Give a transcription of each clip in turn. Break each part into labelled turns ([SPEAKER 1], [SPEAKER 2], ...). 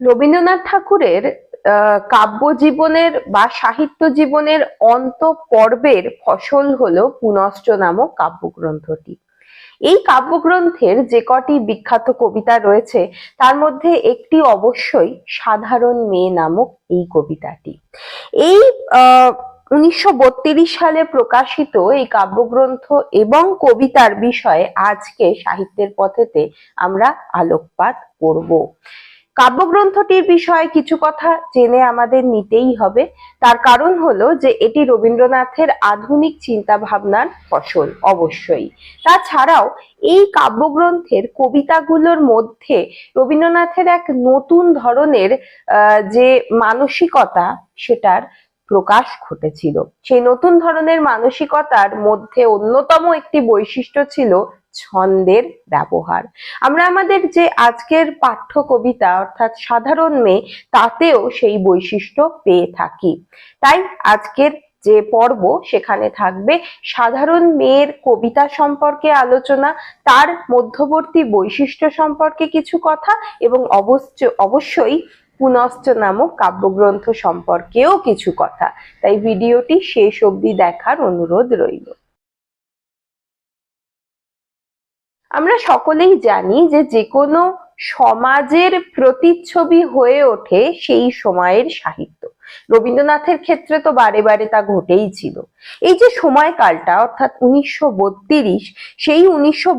[SPEAKER 1] রবীন্দ্রনাথ ঠাকুরের কাব্য জীবনের বা সাহিত্য জীবনের অন্ত পর্বের ফসল হলো পুনশ্চ নামক কাব্যগ্রন্থটি। এই কাব্যগ্রন্থের যে কটি বিখ্যাত কবিতা রয়েছে, তার মধ্যে একটি অবশ্যই সাধারণ মেয়ে নামক এই কবিতাটি। এই উনিশশো সালে প্রকাশিত এই কাব্যগ্রন্থ এবং কবিতার বিষয়ে আজকে সাহিত্যের পথেতে আমরা আলোকপাত করব। কাব্যগ্রন্থটির বিষয়ে কিছু কথা জেনে আমাদের নিতেই হবে। তার কারণ হলো যে এটি রবীন্দ্রনাথের আধুনিক চিন্তা ভাবনার ফসল, অবশ্যই। তাছাড়াও এই কাব্যগ্রন্থের কবিতাগুলোর মধ্যে রবীন্দ্রনাথের এক নতুন ধরনের যে মানসিকতা, সেটার প্রকাশ ঘটেছিল। সেই নতুন ধরনের মানসিকতার মধ্যে অন্যতম একটি বৈশিষ্ট্য ছিল ছন্দের ব্যবহার। আমরা আমাদের যে আজকের পাঠ্য কবিতা অর্থাৎ সাধারণ মেয়ে, তাতেও সেই বৈশিষ্ট্য পেয়ে থাকি। তাই আজকের যে পর্ব, সেখানে থাকবে সাধারণ মেয়ের কবিতা সম্পর্কে আলোচনা, তার মধ্যবর্তী বৈশিষ্ট্য সম্পর্কে কিছু কথা এবং অবশ্য, অবশ্যই পুনশ্চ নামক কাব্যগ্রন্থ সম্পর্কেও কিছু কথা। তাই ভিডিওটি শেষ অবধি দেখার অনুরোধ রইল। আমরা সকলেই জানি যে যে কোনো সমাজের প্রতিচ্ছবি হয়ে ওঠে সেই সময়ের সাহিত্য। রবীন্দ্রনাথের ক্ষেত্রে তো বারে বারে তা ঘটেই ছিল। এই যে সময়কালটা, অর্থাৎ উনিশশো বত্রিশ, সেই উনিশশো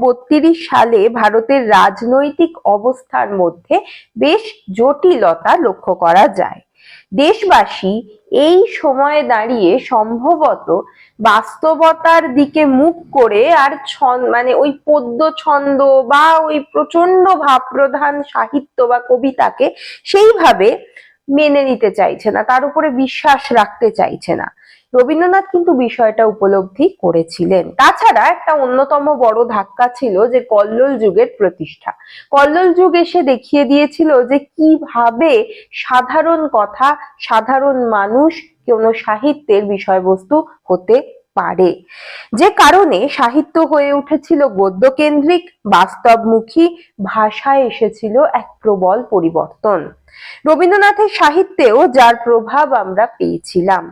[SPEAKER 1] সালে ভারতের রাজনৈতিক অবস্থার মধ্যে বেশ জটিলতা লক্ষ্য করা যায়। দেশবাসী এই সময়ে দাঁড়িয়ে সম্ভবত বাস্তবতার দিকে মুখ করে আর ছন্দ মানে ওই পদ্য ছন্দ বা ওই প্রচণ্ড ভাবপ্রধান সাহিত্য বা কবিতাকে সেইভাবে মেনে নিতে চাইছে না, তার উপরে বিশ্বাস রাখতে চাইছে না। রবীন্দ্রনাথ কিন্তু বিষয়টা উপলব্ধি করেছিলেন। তাছাড়া একটা অন্যতম বড় ধাক্কা ছিল যে কল্লোল যুগের প্রতিষ্ঠা। কল্লোল যুগ এসে দেখিয়ে দিয়েছিল যে কীভাবে সাধারণ কথা, সাধারণ মানুষ, কোনো সাহিত্যের বিষয়বস্তু হতে পারে। যে কারণে সাহিত্য হয়ে উঠেছিল গদ্যকেন্দ্রিক বাস্তবমুখী ভাষায় এসেছিল এক প্রবল পরিবর্তন। রবীন্দ্রনাথের সাহিত্যেও যার প্রভাব আমরা পেয়েছিলাম।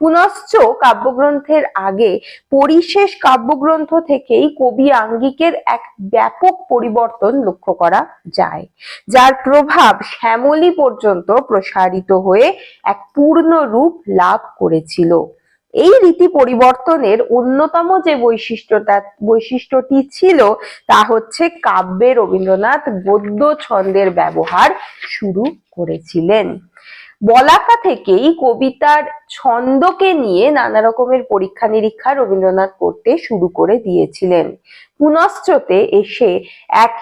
[SPEAKER 1] পুনশ্চ কাব্যগ্রন্থের আগে পরিশেষ কাব্যগ্রন্থ থেকেই কবি আঙ্গিকের এক ব্যাপক পরিবর্তন লক্ষ্য করা যায়, যার প্রভাব শ্যামলী পর্যন্ত প্রসারিত হয়ে এক পূর্ণ রূপ লাভ করেছিল। এই রীতি পরিবর্তনের অন্যতম যে বৈশিষ্ট্যটা, বৈশিষ্ট্যটি ছিল, তা হচ্ছে কাব্যে রবীন্দ্রনাথ গদ্য ছন্দের ব্যবহার শুরু করেছিলেন। বলাকা থেকেই কবিতার ছন্দকে নিয়ে নানা রকমের পরীক্ষা নিরীক্ষা রবীন্দ্রনাথ করতে শুরু করে দিয়েছিলেন। পুনশ্চতে এসে এক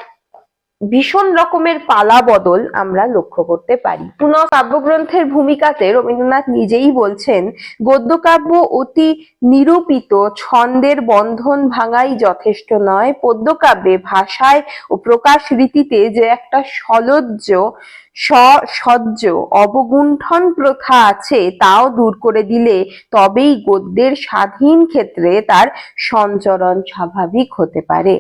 [SPEAKER 1] ভীষণ রকমের পালা বদল আমরা লক্ষ্য করতে পারি। পুনঃ কাব্যগ্রন্থের ভূমিকাতে রবীন্দ্রনাথ নিজেই বলছেন, গদ্যকাব্য অতি নিরূপিত, ছন্দের বন্ধন ভাঙাই যথেষ্ট নয়। পদ্যকাব্যে ভাষায় ও প্রকাশ রীতিতে যে একটা সলজ্জ সসজ্জ অবগুণ্ঠন প্রথা আছে, তাও দূর করে দিলে তবেই গদ্যের স্বাধীন ক্ষেত্রে তার সঞ্চরণ স্বাভাবিক হতে পারে।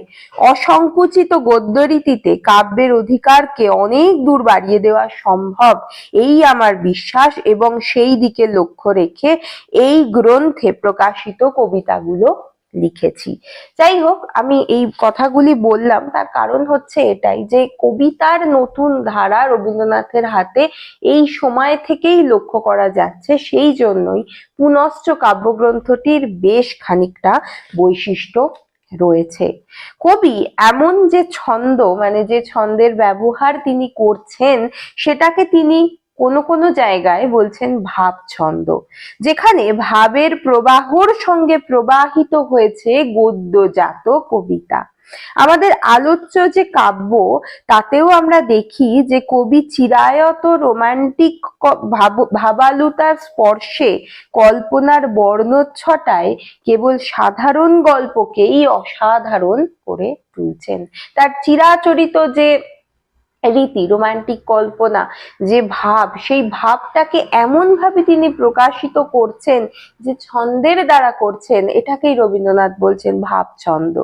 [SPEAKER 1] অসংকুচিত গদ্যরীতিতে কাব্যের অধিকারকে অনেক দূর বাড়িয়ে দেওয়া সম্ভব, এই আমার বিশ্বাস এবং সেই দিকে লক্ষ্য রেখে এই গ্রন্থে প্রকাশিত কবিতাগুলো লিখেছি। যাই হোক আমি এই কথাগুলি বললাম, তার কারণ হচ্ছে এটাই যে কবিতার নতুন ধারা রবীন্দ্রনাথের হাতে এই সময় থেকেই লক্ষ্য করা যাচ্ছে, সেই জন্যই পুনশ্চ কাব্যগ্রন্থটির বেশ খানিকটা বৈশিষ্ট্য রয়েছে। কবি এমন যে ছন্দ মানে যে ছন্দের ব্যবহার তিনি করছেন, সেটাকে তিনি কোনো কোনো জায়গায় বলছেন ভাব ছন্দ যেখানে ভাবের প্রবাহর সঙ্গে প্রবাহিত হয়েছে গদ্যজাত কবিতা। আমাদের আলোচ্য যে কাব্য, তাতেও আমরা দেখি যে কবি চিরায়ত রোমান্টিক ভাবালুতার স্পর্শে কল্পনার বর্ণচ্ছটায় কেবল সাধারণ গল্পকেই অসাধারণ করে তুলছেন। তার চিরাচরিত যে রীতি রোমান্টিক কল্পনা, যে ভাব, সেই ভাবটাকে এমন ভাবে তিনি প্রকাশিত করছেন যে ছন্দের দ্বারা করছেন, এটাকেই রবীন্দ্রনাথ বলছেন ভাব ছন্দ।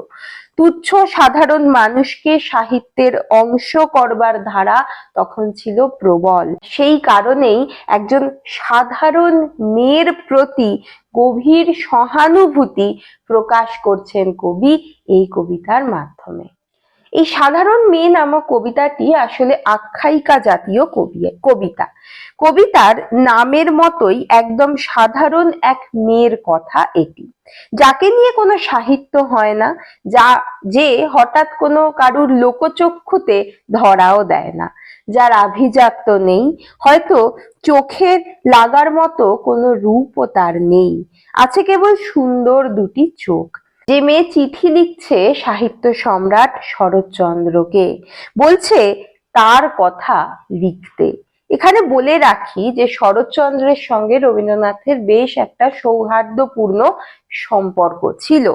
[SPEAKER 1] তুচ্ছ সাধারণ মানুষকে সাহিত্যের অংশ করবার ধারা তখন ছিল প্রবল। সেই কারণেই একজন সাধারণ মেয়ের প্রতি গভীর সহানুভূতি প্রকাশ করছেন কবি এই কবিতার মাধ্যমে। এই সাধারণ মেয়ে নামক কবিতাটি আসলে আখ্যায়িকা জাতীয় কবি, কবিতা। কবিতার নামের মতোই একদম সাধারণ এক মেয়ের কথা এটি। যাকে নিয়ে কোনো সাহিত্য হয় না, যা, যে হঠাৎ কোনো কারুর লোকচক্ষুতে ধরাও দেয় না। যার আভিজাত্য নেই, হয়তো চোখের লাগার মতো কোনো রূপও তার নেই। আছে কেবল সুন্দর দুটি চোখ। যে মেয়ে চিঠি লিখছে সাহিত্য সম্রাট শরৎচন্দ্রকে, বলছে, তার কথা লিখতে। এখানে বলে রাখি যে শরৎচন্দ্রের সঙ্গে রবীন্দ্রনাথের বেশ একটা সৌহার্দ্যপূর্ণ সম্পর্ক ছিল।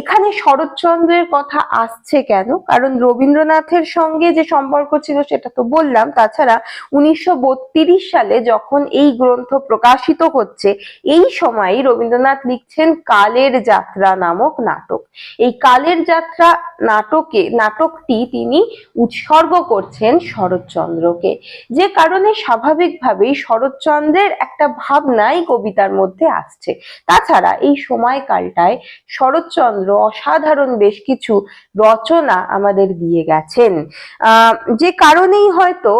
[SPEAKER 1] এখানে শরৎচন্দ্রের কথা আসছে কেন? কারণ রবীন্দ্রনাথের সঙ্গে যে সম্পর্ক ছিল সেটা তো বললাম। তাছাড়া উনিশশো সালে যখন এই গ্রন্থ প্রকাশিত হচ্ছে, এই সময়ই রবীন্দ্রনাথ লিখছেন কালের যাত্রা নামক নাটক। এই কালের যাত্রা নাটকে, নাটকটি তিনি উৎসর্গ করছেন শরৎচন্দ্রকে। যে কারণে স্বাভাবিকভাবেই শরৎচন্দ্রের একটা ভাবনাই কবিতার মধ্যে আসছে। তাছাড়া এই সময়কালটায় শরৎচন্দ্র অসাধারণ বেশ কিছু রচনা আমাদের দিয়ে গেছেন। যে কারণেই হয়তো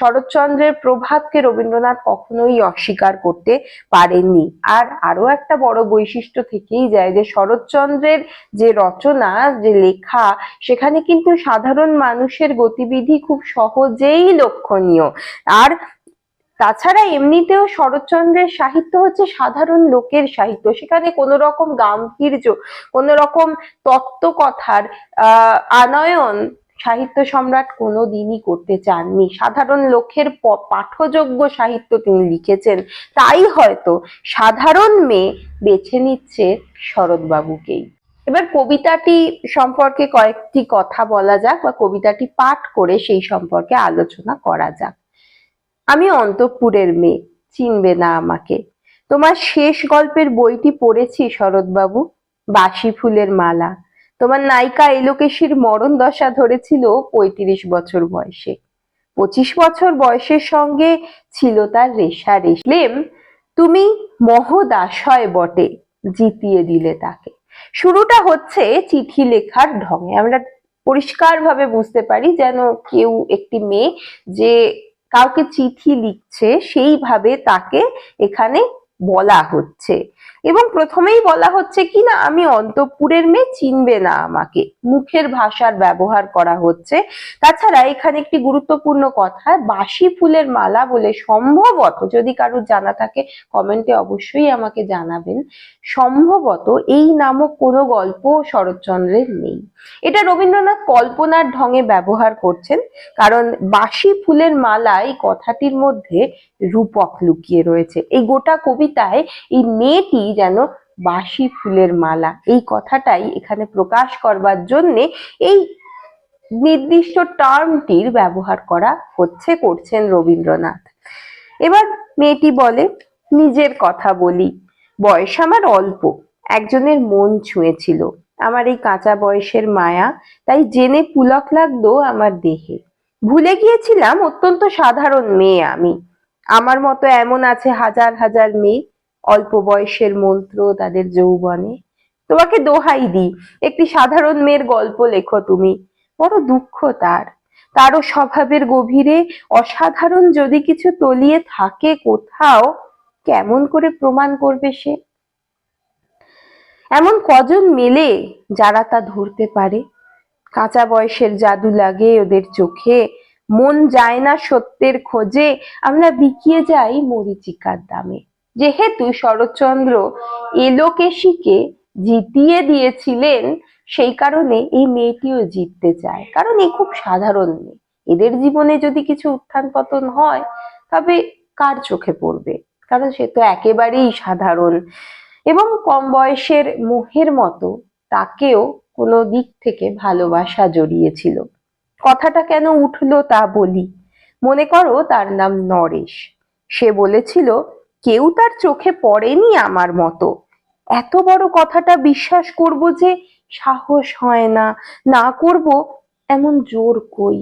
[SPEAKER 1] শরৎচন্দ্রের প্রভাবকে রবীন্দ্রনাথ কখনোই অস্বীকার করতে পারেননি। আর আরও একটা বড় বৈশিষ্ট্য থেকেই যায় যে শরৎচন্দ্রের যে রচনা, যে লেখা, সেখানে কিন্তু সাধারণ মানুষের গতিবিধি খুব সহজেই লক্ষণীয়। আর তাছাড়া এমনিতেও শরৎচন্দ্রের সাহিত্য হচ্ছে সাধারণ লোকের সাহিত্য। সেখানে কোনো রকম গাম্ভীর্য, কোনো রকম তত্ত্বকথার আনয়ন সাহিত্য সম্রাট কোনো দিনই করতে চাননি। সাধারণ লোকের পাঠযোগ্য সাহিত্য তিনি লিখেছেন। তাই হয়তো সাধারণ মেয়ে বেছে নিচ্ছে শরৎবাবুকেই। এবার কবিতাটি সম্পর্কে কয়েকটি কথা বলা যাক বা কবিতাটি পাঠ করে সেই সম্পর্কে আলোচনা করা যাক। আমি অন্তঃপুরের মেয়ে, চিনবে না আমাকে। তোমার শেষ গল্পের বইটি পড়েছি শরৎবাবু, বাসি ফুলের মালা। তোমার নায়িকা এলোকেশীর মরণ দশা ধরেছিল পঁয়ত্রিশ বছর বয়সে। পঁচিশ বছর বয়সের সঙ্গে ছিল তার রেশা রেশলেম তুমি মহদাশয় বটে, জিতিয়ে দিলে তাকে। শুরুটা হচ্ছে চিঠি লেখার ঢঙে। আমরা পরিষ্কারভাবে বুঝতে পারি যেন কেউ একটি মেয়ে যে কাউকে চিঠি লিখছে সেইভাবে তাকে এখানে বলা হচ্ছে। এবং প্রথমেই বলা হচ্ছে কি না, আমি অন্তঃপুরের মেয়ে, চিনবে না আমাকে। মুখের ভাষার ব্যবহার করা হচ্ছে। তাছাড়া এখানে একটি গুরুত্বপূর্ণ কথা, বাসি ফুলের মালা বলে সম্ভবত, যদি কারোর জানা থাকে, কমেন্টে অবশ্যই আমাকে জানাবেন, সম্ভবত এই নামক কোনো গল্প শরৎচন্দ্রের নেই। এটা রবীন্দ্রনাথ কল্পনার ঢঙে ব্যবহার করছেন, কারণ বাসি ফুলের মালা এই কথাটির মধ্যে রূপক লুকিয়ে রয়েছে। এই গোটা কবিতায় এই মেয়েটি যেন বাসি ফুলের মালা। এই কথাটাই এখানে প্রকাশ করবার জন্যে এই নির্দিষ্ট টার্মটির ব্যবহার করা হচ্ছে, করছেন রবীন্দ্রনাথ। এবার মেয়েটি বলে, নিজের কথা বলি। বয়স আমার অল্প। একজনের মন ছুঁয়েছিল। আমার এই কাঁচা বয়সের মায়া, তাই জেনে পুলক লাগল আমার দেহে। ভুলে গিয়েছিলাম অত্যন্ত সাধারণ মেয়ে আমি। আমার মতো এমন আছে হাজার হাজার মেয়ে। অল্প বয়সের মন্ত্র তাদের যৌবনে। তোমাকে দোহাই দিই, একটি সাধারণ মেয়ের গল্প লেখো তুমি, বড় দুঃখ তার। তারও স্বভাবের গভীরে অসাধারণ যদি কিছু তলিয়ে থাকে কোথাও, কেমন করে প্রমাণ করবে সে? এমন কজন মেলে যারা তা ধরতে পারে? কাঁচা বয়সের জাদু লাগে ওদের চোখে, মন যায় না সত্যের খোঁজে, আমরা বিকিয়ে যাই মরিচিকার দামে। যেহেতু শরৎচন্দ্র এলোকেশীকে জিতিয়ে দিয়েছিলেন, সেই কারণে এই মেয়েটিও জিততে চায়। কারণ এ খুব সাধারণ মেয়ে। এদের জীবনে যদি কিছু উত্থান পতন হয়, তবে কার চোখে পড়বে? কারণ সে তো একেবারেই সাধারণ। এবং কম বয়সের মোহের মতো তাকেও কোনো দিক থেকে ভালোবাসা জড়িয়েছিল। কথাটা কেন উঠল তা বলি। মনে করো তার নাম নরেশ। সে বলেছিল কেউ তার চোখে পড়েনি আমার মতো। এত বড় কথাটা বিশ্বাস করব যে সাহস হয় না না করব এমন জোর কই?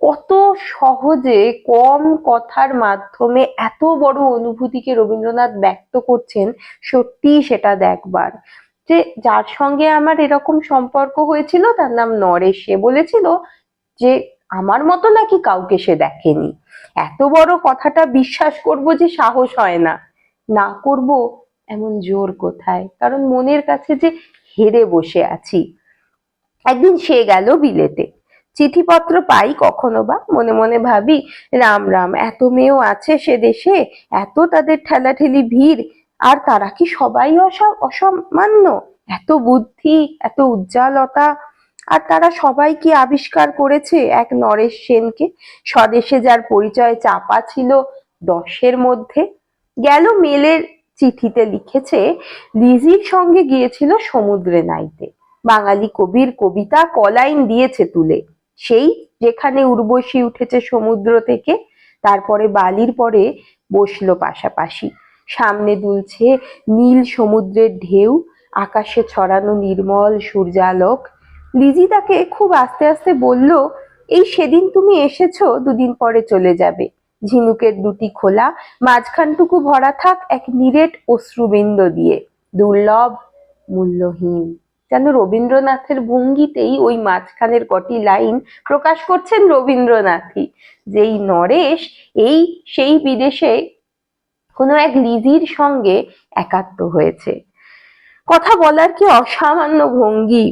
[SPEAKER 1] কত সহজে কম কথার মাধ্যমে এত বড় অনুভূতিকে রবীন্দ্রনাথ ব্যক্ত করছেন, সত্যিই সেটা দেখবার। যে যার সঙ্গে আমার এরকম সম্পর্ক হয়েছিল, তার নাম নরেশ। সে বলেছিল যে আমার মতো নাকি কাউকে সে দেখেনি? এত বড় কথাটা বিশ্বাস করব যে সাহস হয় না। না করব এমন জোর কোথায়? কারণ মনের কাছে যে হেরে বসে আছি। একদিন সে গেল বিলেতে। চিঠিপত্র পাই কখনো বা? মনে মনে ভাবি, রাম রাম, এত মেয়েও আছে সে দেশে, এত তাদের ঠেলাঠেলি ভিড়, আর তারা কি সবাই অসা- অসামান্য? এত বুদ্ধি, এত উজ্জ্বলতা আর তারা সবাই কি আবিষ্কার করেছে এক নরেশ সেনকে। স্বদেশে যার পরিচয় চাপা ছিল দশের মধ্যে। গেল মেলের চিঠিতে লিখেছে, লিজির সঙ্গে গিয়েছিল সমুদ্রে নাইতে। বাঙালি কবির কবিতা কলাইন দিয়েছে তুলে। সেই যেখানে উর্বশী উঠেছে সমুদ্র থেকে, তারপরে বালির পরে বসল পাশাপাশি। সামনে দুলছে নীল সমুদ্রের ঢেউ, আকাশে ছড়ানো নির্মল সূর্যালোক। লিজি তাকে খুব আস্তে আস্তে বলল, এই সেদিন তুমি এসেছ, দুদিন পরে চলে যাবে। ঝিনুকের দুটি খোলা, মাঝখানটুকু ভরা থাক এক নিরেট অশ্রুবিন্দ দিয়ে। দুর্লভ, মূল্যহীন। যেন রবীন্দ্রনাথের ভঙ্গিতেই ওই মাঝখানের কটি লাইন প্রকাশ করছেন রবীন্দ্রনাথই। যেই নরেশ, এই সেই বিদেশে কোনো এক লিজির সঙ্গে একাত্ম হয়েছে। কথা বলার কি অসামান্য ভঙ্গি?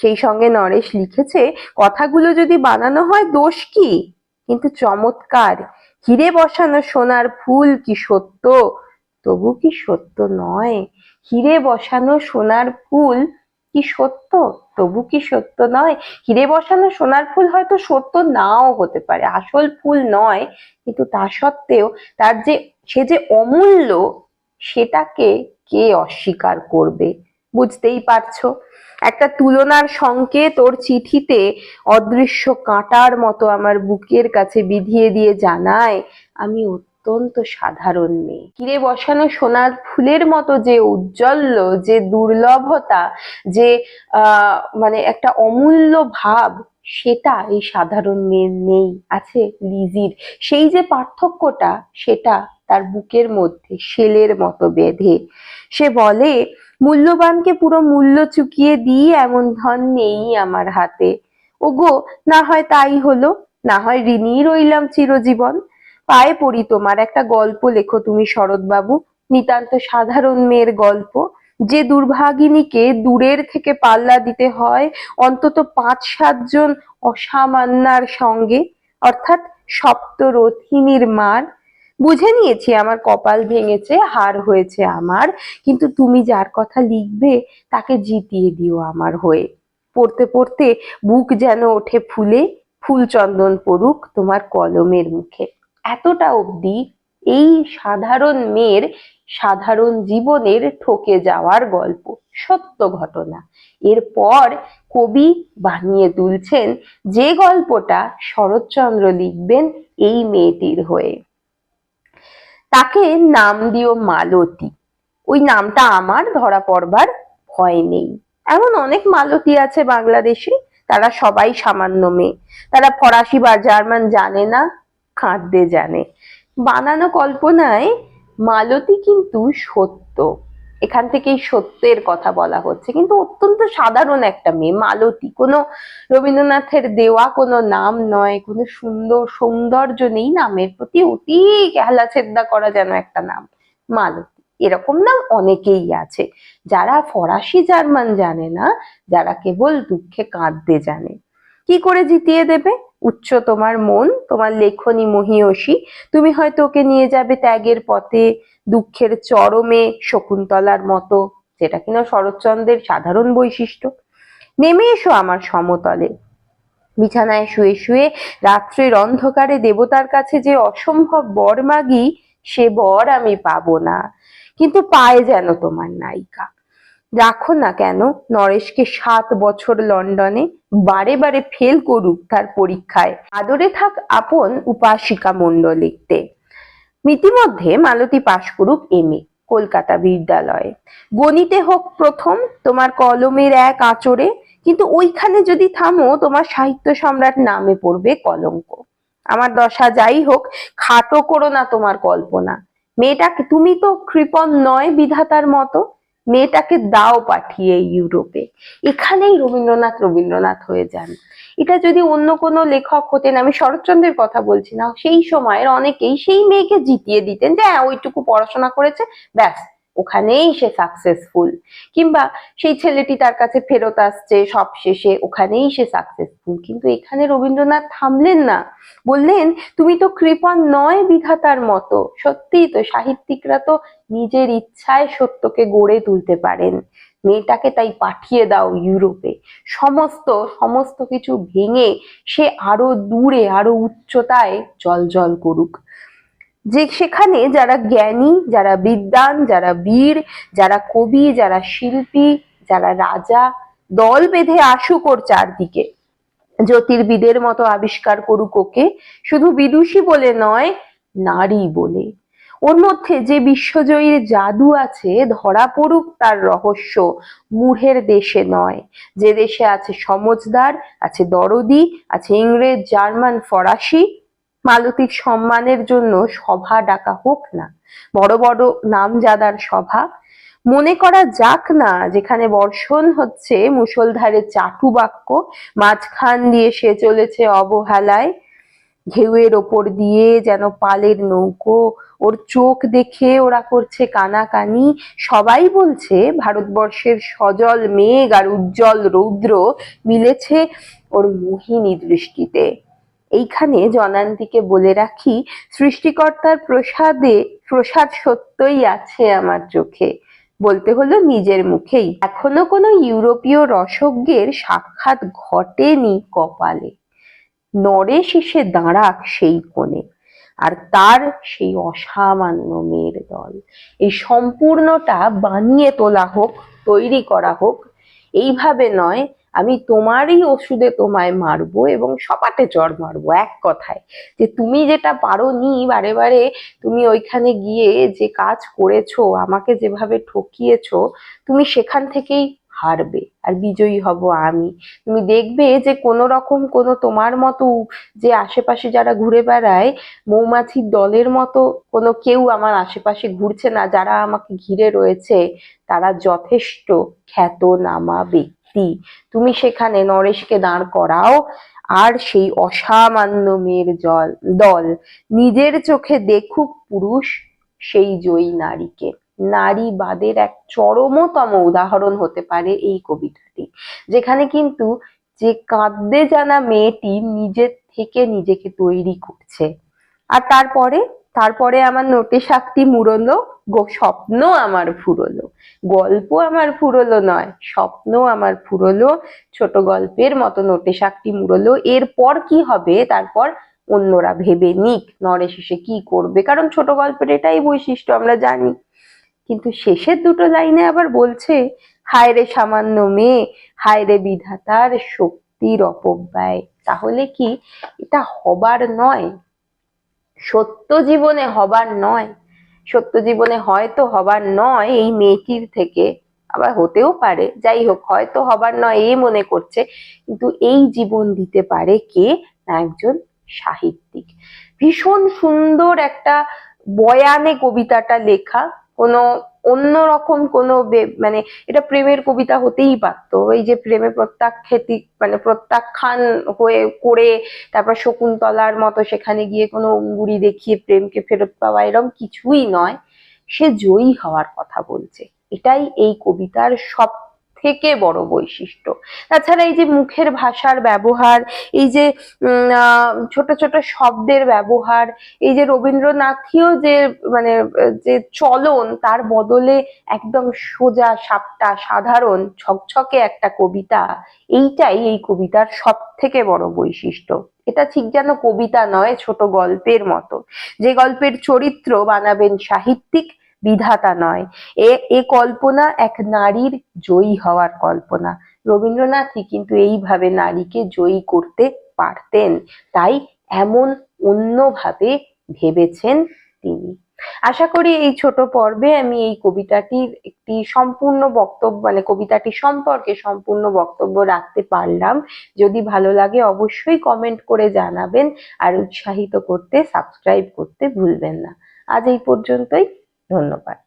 [SPEAKER 1] সেই সঙ্গে নরেশ লিখেছে, কথাগুলো যদি বানানো হয় দোষ কি? কিন্তু চমৎকার। হিরে বসানো সোনার ফুল কি সত্য? তবু কি সত্য নয়। হিরে বসানো সোনার ফুল কি সত্য? তবু কি সত্য নয়। হিরে বসানো সোনার ফুল হয়তো সত্য নাও হতে পারে, আসল ফুল নয়। কিন্তু তা সত্ত্বেও তার যে, সে যে অমূল্য, সেটাকে কে অস্বীকার করবে? বুঝতেই পারছ। একটা তুলনার সংকেত ওর চিঠিতে অদৃশ্য কাঁটার মতো আমার বুকের কাছে বিধিয়ে দিয়ে জানায়, আমি অত্যন্ত সাধারণ মেয়ে। কিরে বসানো সোনার ফুলের মতো যে উজ্জ্বল্য যে দুর্লভতা, যে মানে একটা অমূল্য ভাব, সেটা এই সাধারণ মেয়ের নেই, আছে লিজির। সেই যে পার্থক্যটা, সেটা তার বুকের মধ্যে, শেলের মতো বেঁধে। সে বলে মূল্যবানকে পুরো মূল্য চুকিয়ে দিই, এমন ধন নেই আমার হাতে। ওগো, না হয় তাই হলো, না হয় ঋণী রইলাম চিরজীবন। পায়ে পড়ি তোমার একটা গল্প লেখো তুমি, শরৎবাবু। নিতান্ত সাধারণ মেয়ের গল্প। যে দুর্ভাগিনীকে দূরের থেকে পাল্লা দিতে হয়, অন্তত পাঁচ সাতজন অসামান্যার সঙ্গে, অর্থাৎ সপ্তরথিনীর মার। বুঝে নিয়েছি, আমার কপাল ভেঙেছে, হার হয়েছে আমার, কিন্তু তুমি যার কথা লিখবে তাকে জিতিয়ে দিও আমার হয়ে। পড়তে পড়তে বুক যেন ওঠে ফুলে, ফুল চন্দন পড়ুক তোমার কলমের মুখে। এতটা অবধি এই সাধারণ মেয়ের, সাধারণ জীবনের ঠকে যাওয়ার গল্প, সত্য ঘটনা। এরপর কবি বানিয়ে তুলছেন যে গল্পটা শরৎচন্দ্র লিখবেন এই মেয়েটির হয়ে। তাকে নাম দিও মালতী। ওই নামটা আমার ধরা পড়বার ভয় নেই। এমন অনেক মালতী আছে বাংলাদেশে, তারা সবাই সামান্য মেয়ে। তারা ফরাসি বা জার্মান জানে না কাঁদতে জানে। বানানো কল্পনায় মালতী কিন্তু সত্য। এখান থেকেই সত্যের কথা বলা হচ্ছে। কিন্তু অত্যন্ত সাধারণ একটা মেয়ে, মালতী। কোনো রবীন্দ্রনাথের দেওয়া কোনো নাম নয়, কোনো সুন্দর সৌন্দর্য নেই নামের প্রতি, অতি হেলাছেদ্দা করা যেন একটা নাম, মালতী। এরকম নাম অনেকেই আছে। যারা ফরাসি জার্মান জানে না, যারা কেবল দুঃখে কাঁদতে জানে। কি করে জিতিয়ে দেবে? উচ্চ তোমার মন, তোমার লেখনী মহিয়সী। তুমি হয়তো ওকে নিয়ে যাবে ত্যাগের পথে দুঃখের চরমে শকুন্তলার মতো, যেটা কিনা শরৎচন্দ্রের সাধারণ বৈশিষ্ট্য। নেমে এসো আমার সমতলে। বিছানায় শুয়ে শুয়ে রাত্রের অন্ধকারে দেবতার কাছে যে অসম্ভব বর মাগি, সে বর আমি পাবো না। কিন্তু পায় যেন তোমার নায়িকা। রাখো না কেন নরেশকে সাত বছর লন্ডনে বারে বারে ফেল করুক তার পরীক্ষায়। আদরে থাক আপন উপাসিকা মণ্ডলিতে। ইতিমধ্যে মালতী পাশ করুক এম এ, কলকাতা বিদ্যালয়ে। গণিতে হোক প্রথম, তোমার কলমের এক আচরে কিন্তু ওইখানে যদি থামো, তোমার সাহিত্য সম্রাট নামে পড়বে কলঙ্ক। আমার দশা যাই হোক, খাটো করো না তোমার কল্পনা। মেয়েটাকে, তুমি তো কৃপণ নয় বিধাতার মতো। মেয়েটাকে দাও পাঠিয়ে ইউরোপে। এখানেই রবীন্দ্রনাথ রবীন্দ্রনাথ হয়ে যান। এটা যদি অন্য কোনো লেখক হতেন, আমি শরৎচন্দ্রের কথা বলছি না, সেই সময়ের অনেকেই সেই মেয়েকে জিতিয়ে দিতেন যে হ্যাঁ ওইটুকু পড়াশোনা করেছে, ব্যাস। ওখানেই সে সাকসেসফুল কিংবা সেই ছেলেটি তার কাছে ফেরত আসছে, সব শেষে ওখানেই সে সাকসেসফুল কিন্তু এখানে রবীন্দ্রনাথ থামলেন না। বললেন, তুমি তো কৃপণ নয় বিধাতার মতো। সত্যিই তো সাহিত্যিকরা তো নিজের ইচ্ছায় সত্যকে গড়ে তুলতে পারেন। মেয়েটাকে তাই পাঠিয়ে দাও ইউরোপে। সমস্ত সমস্ত কিছু ভেঙে সে আরও দূরে, আরও উচ্চতায় জল জল করুক। যে সেখানে যারা জ্ঞানী, যারা বিদ্বান, যারা বীর, যারা কবি, যারা শিল্পী, যারা রাজা, দল বেঁধে আসুক ওর চারদিকে। জ্যোতির্বিদের মতো আবিষ্কার করুক ওকে, শুধু বিদুষী বলে নয়, নারী বলে। ওর মধ্যে যে বিশ্বজয়ীর জাদু আছে, ধরা পড়ুক তার রহস্য, মুহের দেশে নয়। যে দেশে আছে সমজদার আছে দরদি, আছে ইংরেজ, জার্মান, ফরাসি মালতীর সম্মানের জন্য সভা ডাকা হোক না, বড় বড় নামজাদার সভা। মনে করা যাক না, যেখানে বর্ষণ হচ্ছে, মুষলধারে চাটু বাক্য, মাঝখান দিয়ে সে চলেছে অবহেলায়। ঢেউয়ের ওপর দিয়ে যেন পালের নৌকো, ওর চোখ দেখে ওরা করছে কানাকানি। সবাই বলছে, ভারতবর্ষের সজল মেঘ আর উজ্জ্বল রৌদ্র মিলেছে ওর মোহিনী দৃষ্টিতে। এইখানে জনান্তিকে বলে রাখি, সৃষ্টিকর্তার প্রসাদে, প্রসাদ সত্যই আছে আমার চোখে। বলতে হলো নিজের মুখেই। এখনও কোনো ইউরোপীয় রসজ্ঞের সাক্ষাৎ ঘটেনি কপালে। নরেশ এসে দাঁড়াক সেই কোণে। আর তার সেই অসামান্য মেয়ের দল। এই সম্পূর্ণটা বানিয়ে তোলা হোক, তৈরি করা হোক, এইভাবে নয় আমি তোমারই ওষুধে তোমায় মারবো এবং সপাটে চড় মারবো, এক কথায়। যে তুমি যেটা পারো নি, বারে বারে তুমি ওইখানে গিয়ে যে কাজ করেছ, আমাকে যেভাবে ঠকিয়েছো, তুমি সেখান থেকেই হারবে, আর বিজয়ী হব আমি। তুমি দেখবে যে কোনো রকম কোনো তোমার মতো যে আশেপাশে যারা ঘুরে বেড়ায়, মৌমাছির দলের মতো কোনো কেউ আমার আশেপাশে ঘুরছে না, যারা আমাকে ঘিরে রয়েছে, তারা যথেষ্ট খ্যাতনামা ব্যক্তি তুমি সেখানে নরেশকে দাঁড় করাও আর সেই অসামান্য মেয়ের জল, দল। নিজের চোখে দেখুক পুরুষ সেই জয়ী নারীকে। নারীবাদের এক চরমতম উদাহরণ হতে পারে এই কবিতাটি, যেখানে কিন্তু যে কাঁদতে জানা মেয়েটি নিজের থেকে নিজেকে তৈরি করছে। আর তারপরে তারপরে আমার নোটে শাক্তি মুড়লো স্বপ্ন আমার ফুরলো। গল্প আমার ফুরলো নয়, স্বপ্ন আমার ফুরলো। ছোট গল্পের মতো নোটে শাক্তি মুড়লো। এরপর কি হবে? তারপর অন্যরা ভেবে নিক, নরেশ এসে কি করবে? কারণ ছোট গল্পের এটাই বৈশিষ্ট্য, আমরা জানি। কিন্তু শেষের দুটো লাইনে আবার বলছে, হায় রে সামান্য মেয়ে, হায় রে বিধাতার শক্তির অপব্যয়। তাহলে কি এটা হবার নয়? সত্য জীবনে হবার নয়। সত্য জীবনে হয়তো হবার নয় এই মেয়েটির থেকে, আবার হতেও পারে, যাই হোক, হয়তো হবার নয় এই মনে করছে, কিন্তু এই জীবন দিতে পারে কে? না একজন সাহিত্যিক। ভীষণ সুন্দর একটা বয়ানে কবিতাটা লেখা, কোনো অন্যরকম কোনো মানে এটা প্রেমের কবিতা হতেই পারতো। এই যে প্রেমে প্রত্যাখ্যাতি মানে প্রত্যাখ্যান হয়ে করে তারপর শকুন্তলার মতো সেখানে গিয়ে কোনো অঙ্গুরি দেখিয়ে প্রেমকে ফেরত পাওয়া এরকম কিছুই নয়। সে জয়ী হওয়ার কথা বলছে। এটাই এই কবিতার সব থেকে বড় বৈশিষ্ট্য। তাছাড়া এই যে মুখের ভাষার ব্যবহার, এই যে ছোট ছোট শব্দের ব্যবহার, এই যে রবীন্দ্রনাথীয় যে মানে যে চলন, তার বদলে একদম সোজা, সাপটা, সাধারণ, ছকছকে একটা কবিতা, এইটাই এই কবিতার সব থেকে বড় বৈশিষ্ট্য। এটা ঠিক যেন কবিতা নয়, ছোট গল্পের মতো। যে গল্পের চরিত্র বানাবেন সাহিত্যিক বিধাতা নয়। এ এ কল্পনা এক নারীর জয়ী হওয়ার কল্পনা। রবীন্দ্রনাথই কিন্তু এইভাবে নারীকে জয়ী করতে পারতেন। তাই এমন অন্যভাবে ভেবেছেন তিনি। আশা করি এই ছোট পর্বে আমি এই কবিতাটির একটি সম্পূর্ণ বক্তব্য মানে কবিতাটি সম্পর্কে সম্পূর্ণ বক্তব্য রাখতে পারলাম। যদি ভালো লাগে অবশ্যই কমেন্ট করে জানাবেন আর উৎসাহিত করতে সাবস্ক্রাইব করতে ভুলবেন না। আজ এই পর্যন্তই। ধন্যবাদ।